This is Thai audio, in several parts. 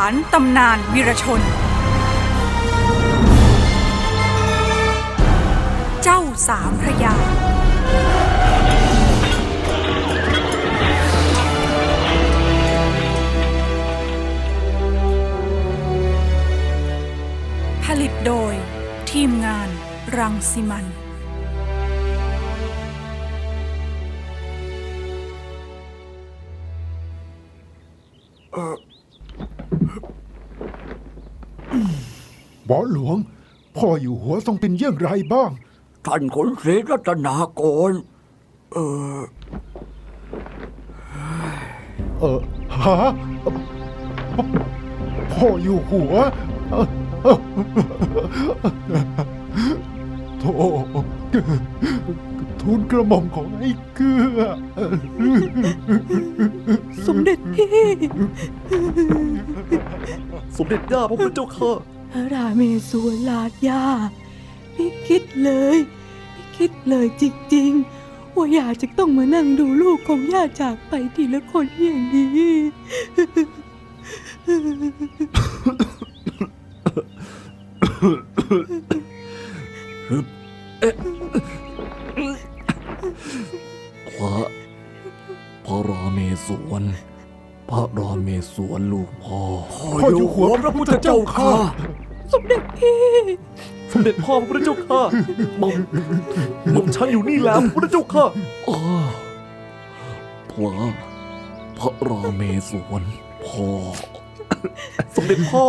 านตำนานวีรชน เจ้าสามพระยา ผลิตโดยทีมงานรังสิมัน หมอหลวง พ่ออยู่หัวทรงเป็นเยี่ยงไรบ้าง ท่านขนศรีรัตนากรเออฮะพ่ออยู่หัวโธ่ทูลกระหม่อมของไอ้เกือสมเด็จพี่ สมเด็จย่าพระพุทธเจ้าค่ะพ ระราเมศวรลาดย่าไม่คิดเลยไม่คิดเลยจริงๆ ว่าย่าจะต้องมานั่งดูลูกของย่าจากไปทีละคนอย่างนี้ พระพระราเมศวรพระราเมศวรลูกพ่อ พ่ออยู่หัวพระพุทธเจ้าค่ะ สมเด็จพี่ สมเด็จพ่อพระพุทธเจ้าค่ะหม่อมหม่อมฉันอยู่นี่แล้วพระพุทธเจ้าค่ะอ้าพระพระราเมศวรพ่อ สมเด็จพ่อ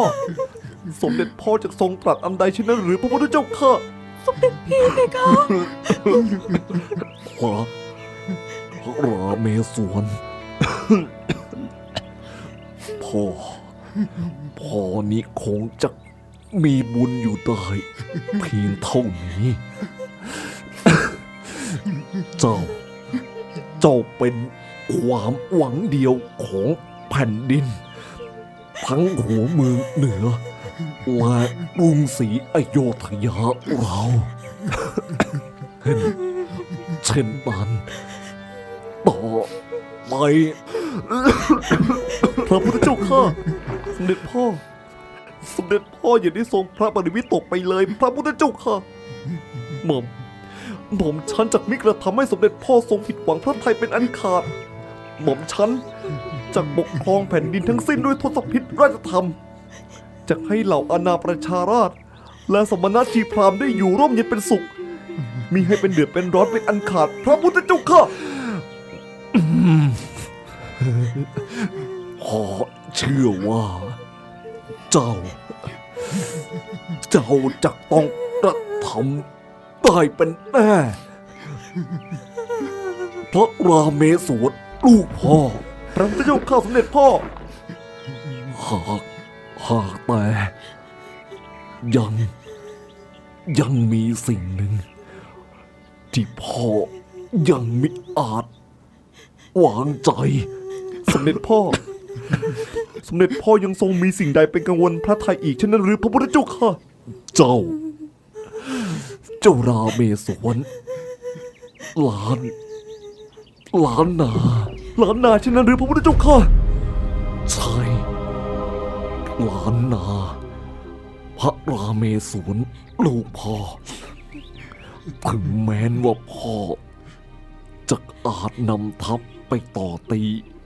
สมเด็จพ่อจะทรงตรัสอันใดเช่นนั้นหรือพระพุทธเจ้าค่ะ สมเด็จพี่เพคะพระพระราเมศวร พ่อ พ่อนี้คงจะ มีบุญอยู่ได้เพียงเท่านี้ เจ้า เจ้าเป็นความหวังเดียวของแผ่นดิน ทั้งหัวเมืองเหนือและกรุงศรีอโยธยาเราเห็นเช่นนั้นต่อไปพระพุทธเจ้าข้าเด็จพ่อ สมเด็จพ่ออย่าได้ทรงพระปริวิตกไปเลย พระพุทธเจ้าค่ะ หม่อม หม่อมฉันจากมิกระทำให้สมเด็จพ่อทรงผิดหวังพระไทยเป็นอันขาด หม่อมฉันจากปกครองแผ่นดินทั้งสิ้นด้วยทศพิษราชธรรมจะให้เหล่าอาณาประชาราช และสมณชีพราหมณ์ได้อยู่ร่มเย็นเป็นสุข มีให้เป็นเดือดเป็นร้อนเป็นอันขาด พระพุทธเจ้าค่ะอืมขอเชื่อว่า จ้า เจ้าจะต้องกระทำได้เป็นแน่พระราเมศวรลูกพ่อ พระพุทธเจ้าข้าสมเด็จพ่อ หากหากแต่ ยัง ยังมีสิ่งหนึ่ง ที่พ่อยังมิอาจวางใจสมเด็จพ่อ สมเด็จพ่อยังทรงมีสิ่งใดเป็นกังวลพระไทยอีกเช่นนั้นหรือพระพุทธเจ้าค่ะ เจ้า เจ้าราเมศวรหลานหลานนาหลานนาเช่นนั้นหรือพระพุทธเจ้าค่ะ ใช่หลานนา พระราเมศวรลูกพ่อ ถึงแม้นว่าพ่อจะอาจนำทัพไปต่อตี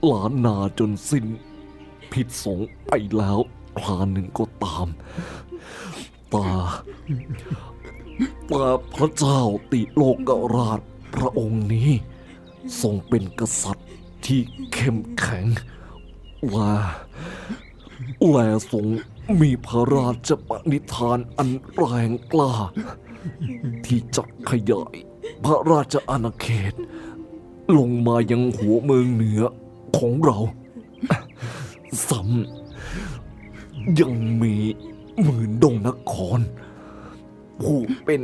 หลานนาจนสิ้น ผิดสงไปแล้วคราหนึ่งก็ตาม ตาต่พระเจ้าติโลกราชพระองค์นี้ ทรงเป็นกษัตริย์ที่เข้มแข็งและและทรงมีพระราชปณิธานอันแรงกล้า ที่จะขยายพระราชอาณาเขต ลงมายังหัวเมืองเหนือของเรา ซ้ำยังมีหมื่นดงนคร ผู้เป็น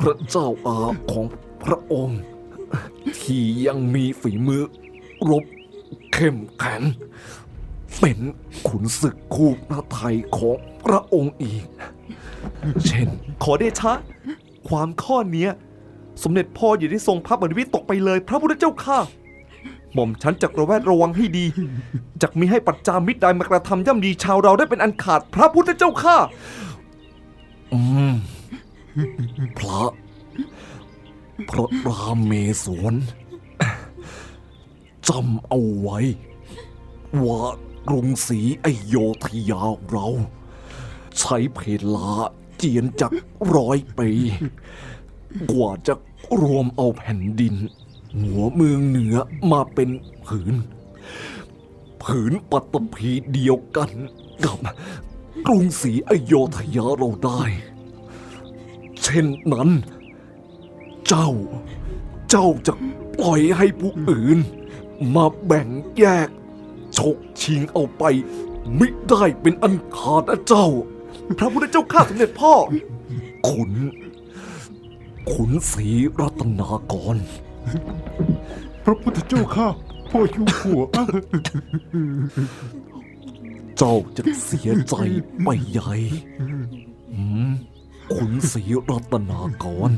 พระเจ้าอาของพระองค์ ที่ยังมีฝีมือรบเข้มแข็งเป็นขุนศึกคู่พระไทยของพระองค์อีก เช่น ขอเดชะ ความข้อเนี้ย สมเด็จพ่ออย่าได้ทรงพระบริวิตตกไปเลย พระพุทธเจ้าค่ะ หม่อมฉันจะระแวดระวังให้ดีจะมีให้ปัจจามิตรใดมากระทำย่ำดีชาวเราได้เป็นอันขาดพระพุทธเจ้าข้าอืมพระพระรามเมศวรจำเอาไว้ ว่ากรุงศรีอโยธยาเรา ใช้เพลาเจียนจากร้อยปี กว่าจะรวมเอาแผ่นดิน หัวเมืองเหนือมาเป็นผืน ผืนปัตตภีเดียวกันกับกรุงศรีอโยธยาเราได้ เช่นนั้น เจ้า เจ้าจะปล่อยให้ผู้อื่น มาแบ่งแยกฉกชิงเอาไป ไม่ได้เป็นอันขาดนะเจ้า พระพุทธเจ้าข้าสมเด็จพ่อ ขุน ขุนศรีรัตนากร พระพุทธเจ้าข้าพ่ออยู่หัว เจ้าจะเสียใจไปใหญ่หืมขุนศรีรัตนากร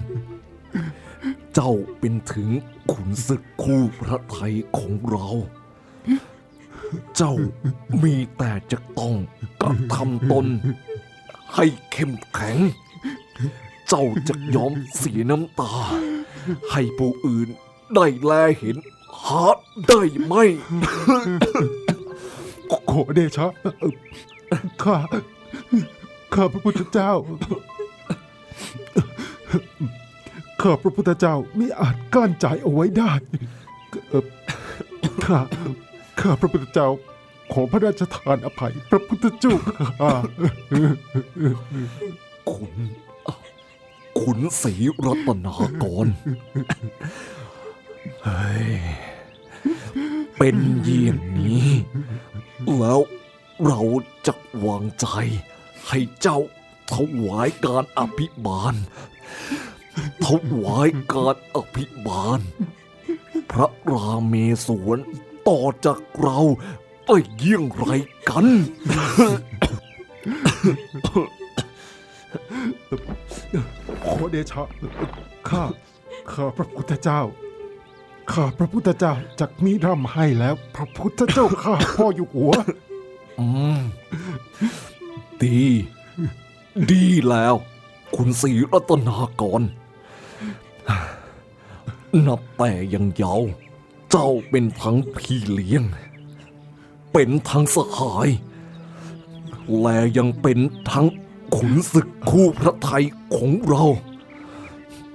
เจ้าเป็นถึงขุนศึกคู่พระไทยของเรา เจ้ามีแต่จะต้องกระทำตน ให้เข้มแข็ง เจ้าจะยอมเสียน้ำตา ให้ผู้อื่นได้แลเห็นหาได้ไหม ขอเดชะเอ่อข้าข้าพระพุทธเจ้า ข้าพระพุทธเจ้าไม่อาจกลั้นใจเอาไว้ได้เอ่อข้า ข้าพระพุทธเจ้า ขอพระราชทานอภัย พระพุทธเจ้าข้าขุน ขุนศรีรัตนากรเฮ้ย เป็นเยี่ยงนี้ แล้วเราจะวางใจ ให้เจ้าถวายการอภิบาลถวายการอภิบาล พระราเมศวรต่อจากเราได้เยี่ยงไรกัน ขอเดชะข้าข้าพระพุทธเจ้าข้าพระพุทธเจ้าจักมีร่ำให้แล้ว พระพุทธเจ้าข้าพ่ออยู่หัวอืมดี ดีแล้ว คุณศรีรัตนากร นับแต่ยังเยาว์เจ้าเป็นทั้งพี่เลี้ยง เป็นทั้งสหาย และยังเป็นทั้ง ขุนศึกคู่พระไทยของเรา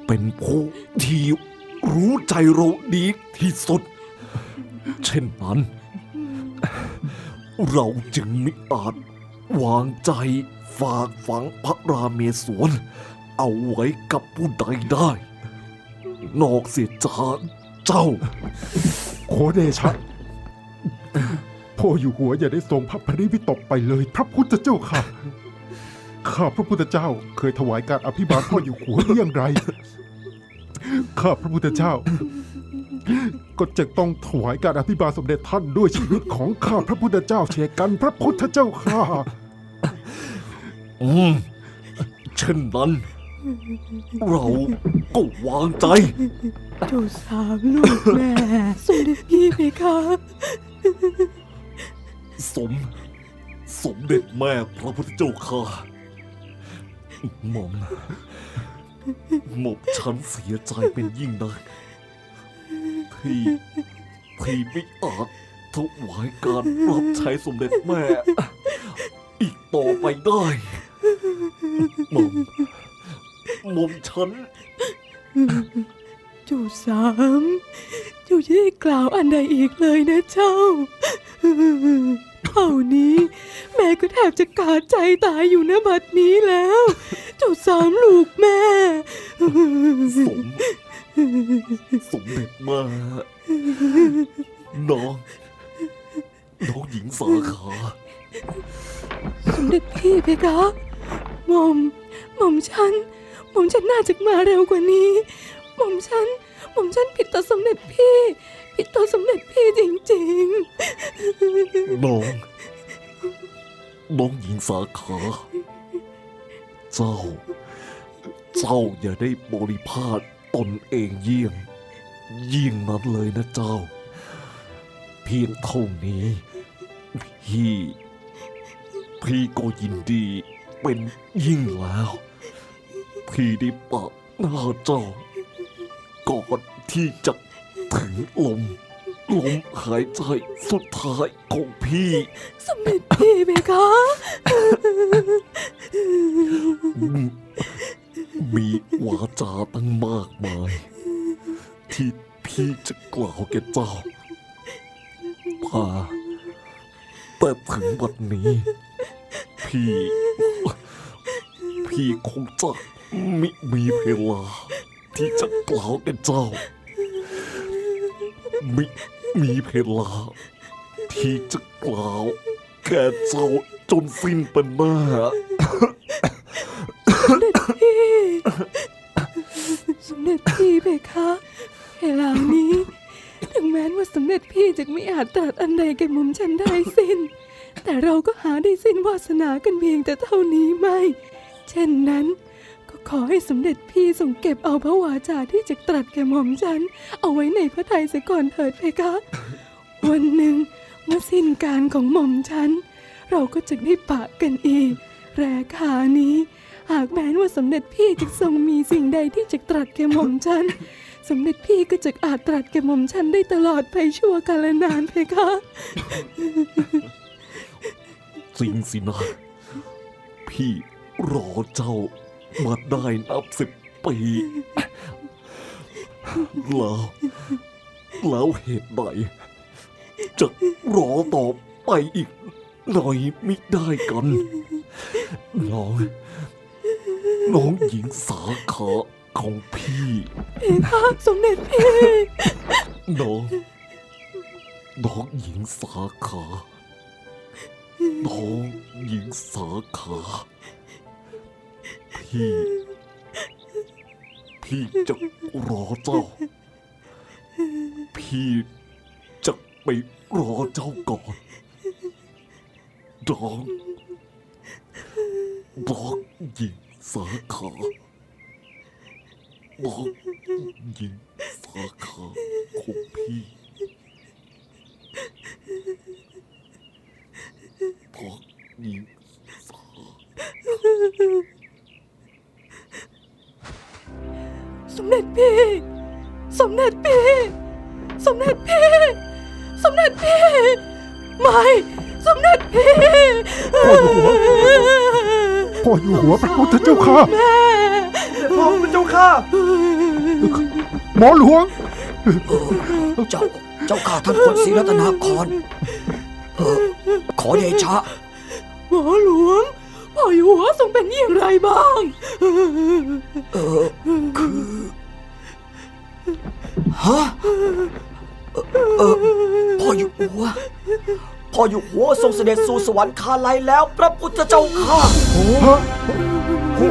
เป็นผู้ที่รู้ใจเราดีที่สุด เช่นนั้น เราจึงไม่อาจวางใจฝากฝังพระราเมศวร เอาไว้กับผู้ใดได้ นอกเสียจากเจ้าขอเดชะพ่ออยู่หัวอย่าได้ทรงพระปริวิตกไปเลย พระพุทธเจ้าค่ะ ข้าพระพุทธเจ้าเคยถวายการอภิบาลพ่ออยู่หัวเรื่องไร ข้าพระพุทธเจ้า ก็จะต้องถวายการอภิบาลสมเด็จท่านด้วยชีวิตของข้าพระพุทธเจ้าเชยกันพระพุทธเจ้าค่ะอืมเช่นนั้น เราก็วางใจ เจ้าสามลูกแม่สมเด็จพี่เพคะสม สมเด็จแม่พระพุทธเจ้าค่ หม่อมหม่อมฉันเสียใจเป็นยิ่งนักที่ที่ไม่อาจถวายการรับใช้สมเด็จแม่ อีกต่อไปได้หม่อมหม่อมฉันจ้าสามจ้าจะได้กล่าวอันใดอีกเลยนะเจ้าเท่านี้ ม่ก็แทบจะขาดใจตายอยู่นะบัดนี้แล้ว เจ้าสามลูกแม่ สมสมเด็จแม่น้อง น้องหญิงสาขา สมเด็จพี่เพคะหม่อมหม่อมฉันหม่อมฉันน่าจะมาเร็วกว่านี้หม่อมฉันหม่อมฉันผิดต่อสมเด็จพี่ ผิดต่อสมเด็จพี่จริงๆ น้อง น้องหญิงสาขา เจ้า เจ้าอย่าได้บริพาทตนเองเยี่ยง ยิ่งนั้นเลยนะเจ้า เพียงเท่านี้ พี่ พี่ก็ยินดีเป็นยิ่งแล้ว พี่ได้ปะหน้าเจ้าก่อนที่จะถึงลม ลมหายใจสุดท้ายของพี่ สมเด็จพี่เพคะ มีวาจาตั้งมากมาย ที่พี่จะกล่าวแก่เจ้าพาแต่ถึงวันนี้ พี่ พี่คงจะมิมีเวลาที่จะกล่าวแก่เจ้า มิ มีเวลา ที่จะกล่าว แก่เจ้าจนสิ้นเป็นหน้าสมเด็จพี่เพคะเวลานี้ ถึงแม้ว่าสมเด็จพี่จะไม่อาจตรัสอันใดแก่ม่อมฉันได้สิ้น แต่เราก็หาได้สิ้นวาสนากันเพียงแต่เท่านี้ไม่ เช่นนั้น ขอให้สมเด็จพี่ทรงเก็บเอาพระวาจาที่จะตรัสแก่หม่อมฉัน เอาไว้ในพระทัยเสียก่อนเถิดเพคะ วันหนึ่งเมื่อสิ้นการของหม่อมฉัน เราก็จะได้ปะกันอีก แรขานี้ หากแม้นว่าสมเด็จพี่จะทรงมีสิ่งใดที่จะตรัสแก่หม่อมฉัน สมเด็จพี่ก็จะอาจตรัสแก่หม่อมฉันได้ตลอดไปชั่วกาลนานเพคะ จริงสินะ พี่รอเจ้า มาได้นับสิบปี แล้วแล้วเหตุใดจะรอต่อไปอีกหน่อยมิได้กัน น้อง น้องหญิงสาขาของพี่เพคะสมเด็จพี่ น้อง น้องหญิงสาขา น้องหญิงสาขา พี่ พี่จะรอเจ้า พี่จะไปรอเจ้าก่อนน้องน้องหญิงสาขาน้องหญิงสาขาของพี่น้องหญิงสา สมเด็จพี่ สมเด็จพี่ สมเด็จพี่ สมเด็จพี่ ไม่ สมเด็จพี่พ่ออยู่หัวพระพุทธเจ้าค่ะแม่พ่อพระเจ้าค่ะ หมอหลวง เจ้า เจ้าข้าท่านคนศรีรัตนากรเออขอเดชะ หมอหลวง พ่ออยู่หัวทรงเป็นอย่างไรบ้าง เออคือฮะเออเออพ่ออยู่หัวพ่ออยู่หัวทรงเสด็จสู่สวรรคาลัยแล้ว พระพุทธเจ้าค่ะฮะ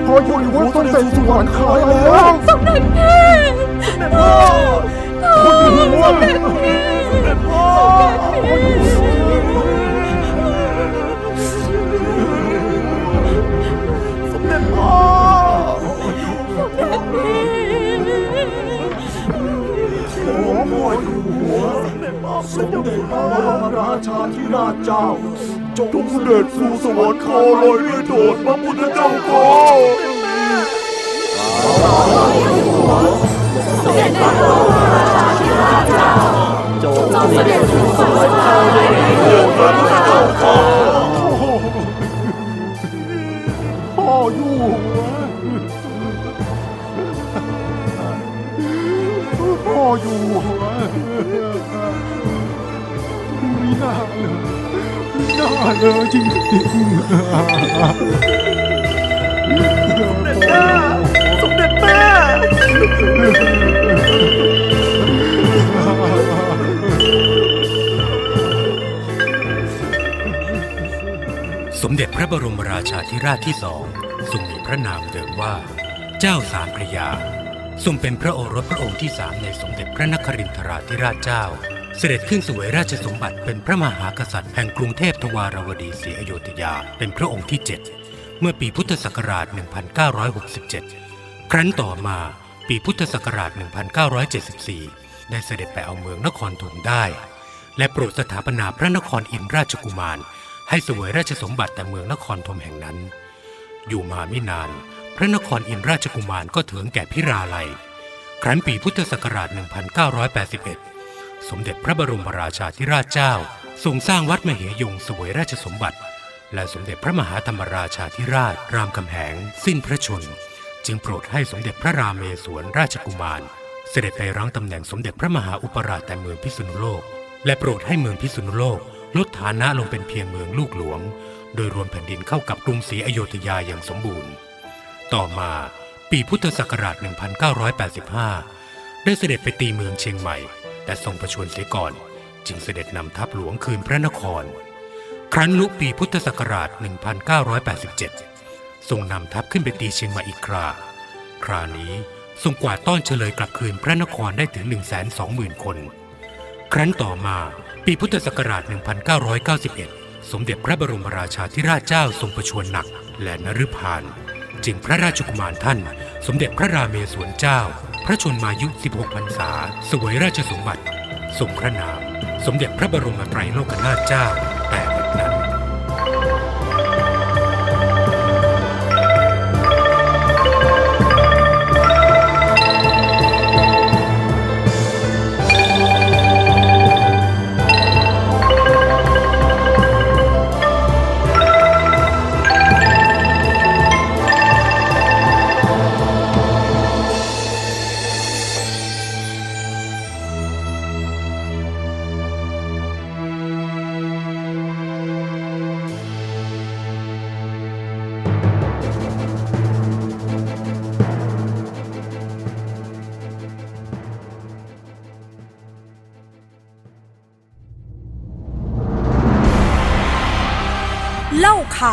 พ่ออยู่หัวต้องเป็นสวรรค์ขายแล้วสมเด็จพี่พ่อพ่ งเสด็จสู่สวรรคาลัยด้วยโดดพระพุทธเจ้าข้าพ่ออยู่หัวพ่ออยู่หัวไม่น่าเลย ไม่น่าเลยจริงสมเด็จแม่สมเด็จพระบรมราชาธิราชที่สองทรงมีพระนามเดิมว่า เจ้าสามพระยาทรงเป็นพระโอรสพระองค์ที่สามในสมเด็จพระนครินทราธิราชเจ้า เสด็จขึ้นสวยราชสมบัติเป็นพระมหากษัตริย์แห่งกรุงเทพทวารวดีศรีอโยธยา เป็นพระองค์ที่ 7 เมื่อปีพุทธศักราช 1967 ครั้นต่อมาปีพุทธศักราช 1974 ได้เสด็จไปเอาเมืองนครธมได้ และโปรดสถาปนาพระนครอินราชกุมาร ให้สวยราชสมบัติแต่เมืองนครธมแห่งนั้น อยู่มาไม่นาน พระนครอินราชกุมารก็เถิงแก่พิราลัย ครั้นปีพุทธศักราช 1981 สมเด็จพระบรมราชาธิราชเจ้าทรงสร้างวัดมเหยงสวยราชสมบัติ และสมเด็จพระมหาธรรมราชาธิราช รามคำแหง สิ้นพระชน จึงโปรดให้สมเด็จพระรามเมศวรราชกุมาร เสด็จไปรั้งตำแหน่งสมเด็จพระมหาอุปราชแต่เมืองพิษณุโลก และโปรดให้เมืองพิษณุโลก ลดฐานะลงเป็นเพียงเมืองลูกหลวง โดยรวมแผ่นดินเข้ากับกรุงศรีอโยธยาอย่างสมบูรณ์ ต่อมาปีพุทธศักราช 1985 ได้เสด็จไปตีเมืองเชียงใหม่ แต่ทรงประชวรเสียก่อน จึงเสด็จนำทัพหลวงคืนพระนคร ครั้นลุปีพุทธศักราช 1987 ทรงนำทัพขึ้นไปตีเชียงใหม่อีกครา ครานี้ทรงกวาดต้อนเฉลยกลับคืนพระนครได้ถึง 120,000 คน ครั้นต่อมาปีพุทธศักราช 1991 สมเด็จพระบรมราชาธิราชเจ้าทรงประชวรหนักและนฤพาน จึงพระราชกุมารท่าน สมเด็จพระราเมศวรเจ้า พระชนมายุ 16พรรษา สวยราชสมบัติทรงพระนาม สมเด็จพระบรมไตรโลกนาถเจ้าแต่บัดนั้น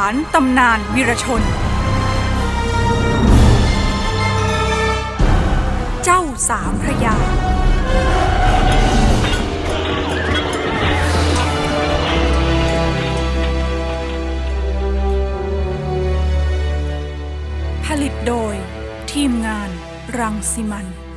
านตำนานวีรชน เจ้าสามพระยา ผลิตโดยทีมงานรังสิมัน